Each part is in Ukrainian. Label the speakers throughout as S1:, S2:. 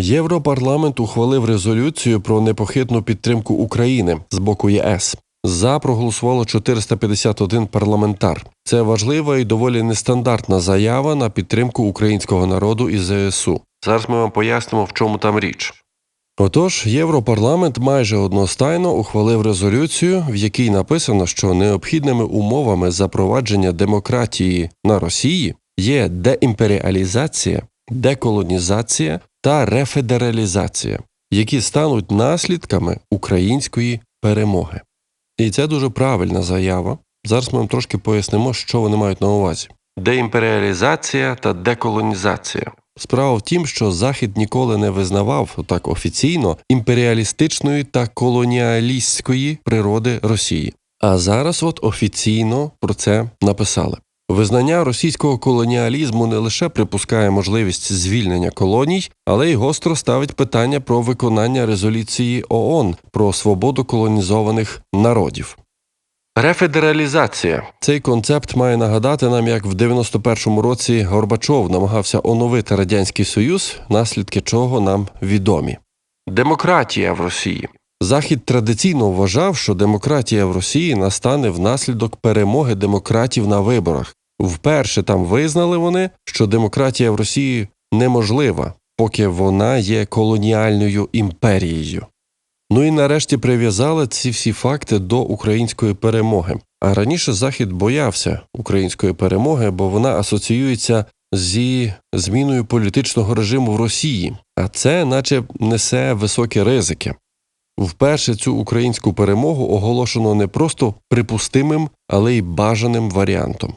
S1: Європарламент ухвалив резолюцію про непохитну підтримку України з боку ЄС. За проголосувало 451 парламентар. Це важлива і доволі нестандартна заява на підтримку українського народу і ЗСУ. Зараз ми вам пояснимо, в чому там річ. Отож, Європарламент майже одностайно ухвалив резолюцію, в якій написано, що необхідними умовами запровадження демократії на Росії є деімперіалізація, деколонізація та рефедералізація, які стануть наслідками української перемоги. І це дуже правильна заява. Зараз ми вам трошки пояснимо, що вони мають на увазі. Деімперіалізація та деколонізація. Справа в тім, що Захід ніколи не визнавав так офіційно імперіалістичної та колоніалістської природи Росії. А зараз, от офіційно про це написали. Визнання російського колоніалізму не лише припускає можливість звільнення колоній, але й гостро ставить питання про виконання резолюції ООН про свободу колонізованих народів. Рефедералізація цей концепт має нагадати нам, як в 91-му році Горбачов намагався оновити радянський союз, наслідки чого нам відомі. Демократія в Росії. Захід традиційно вважав, що демократія в Росії настане внаслідок перемоги демократів на виборах. Вперше там визнали вони, що демократія в Росії неможлива, поки вона є колоніальною імперією. Ну і нарешті прив'язали ці всі факти до української перемоги. А раніше Захід боявся української перемоги, бо вона асоціюється зі зміною політичного режиму в Росії, а це, наче, несе високі ризики. Вперше цю українську перемогу оголошено не просто припустимим, але й бажаним варіантом.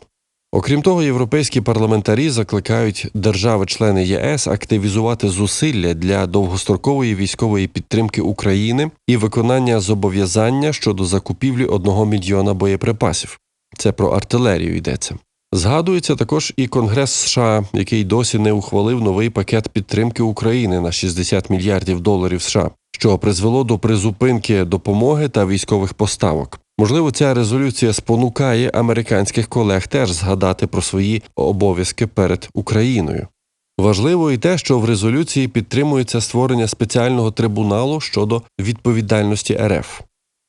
S1: Окрім того, європейські парламентарі закликають держави-члени ЄС активізувати зусилля для довгострокової військової підтримки України і виконання зобов'язання щодо закупівлі одного мільйона боєприпасів. Це про артилерію йдеться. Згадується також і Конгрес США, який досі не ухвалив новий пакет підтримки України на 60 мільярдів доларів США, що призвело до призупинки допомоги та військових поставок. Можливо, ця резолюція спонукає американських колег теж згадати про свої обов'язки перед Україною. Важливо і те, що в резолюції підтримується створення спеціального трибуналу щодо відповідальності РФ.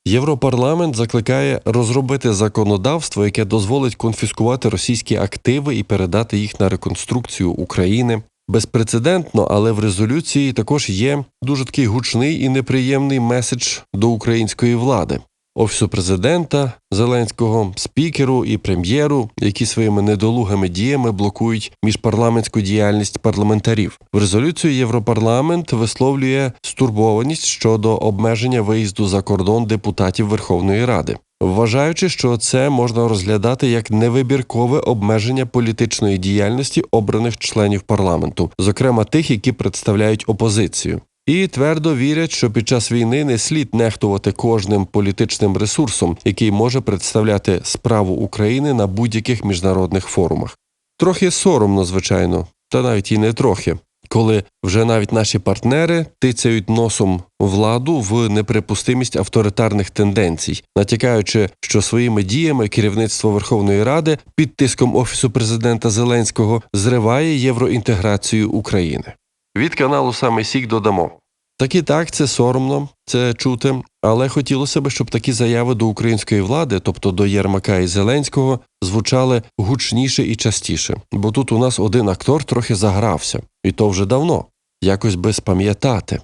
S1: Європарламент закликає розробити законодавство, яке дозволить конфіскувати російські активи і передати їх на реконструкцію України. Безпрецедентно, але в резолюції також є дуже такий гучний і неприємний меседж до української влади. Офісу президента Зеленського, спікеру і прем'єру, які своїми недолугими діями блокують міжпарламентську діяльність парламентарів. В резолюцію Європарламент висловлює стурбованість щодо обмеження виїзду за кордон депутатів Верховної Ради. Вважаючи, що це можна розглядати як невибіркове обмеження політичної діяльності обраних членів парламенту, зокрема тих, які представляють опозицію. І твердо вірять, що під час війни не слід нехтувати кожним політичним ресурсом, який може представляти справу України на будь-яких міжнародних форумах. Трохи соромно, звичайно, та навіть і не трохи, коли вже навіть наші партнери тицяють носом владу в неприпустимість авторитарних тенденцій, натякаючи, що своїми діями керівництво Верховної Ради під тиском офісу президента Зеленського зриває євроінтеграцію України. Від каналу саме Сік додамо. Так і так, це соромно, це чути, але хотілося б, щоб такі заяви до української влади, тобто до Єрмака і Зеленського, звучали гучніше і частіше, бо тут у нас один актор трохи загрався, і то вже давно, якось би спам'ятати.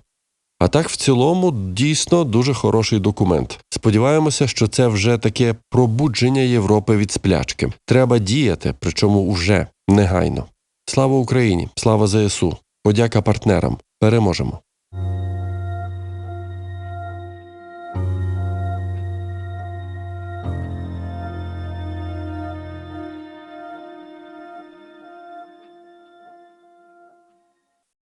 S1: А так, в цілому, дійсно дуже хороший документ. Сподіваємося, що це вже таке пробудження Європи від сплячки. Треба діяти, причому уже негайно. Слава Україні! Слава ЗСУ! Подяка партнерам! Переможемо!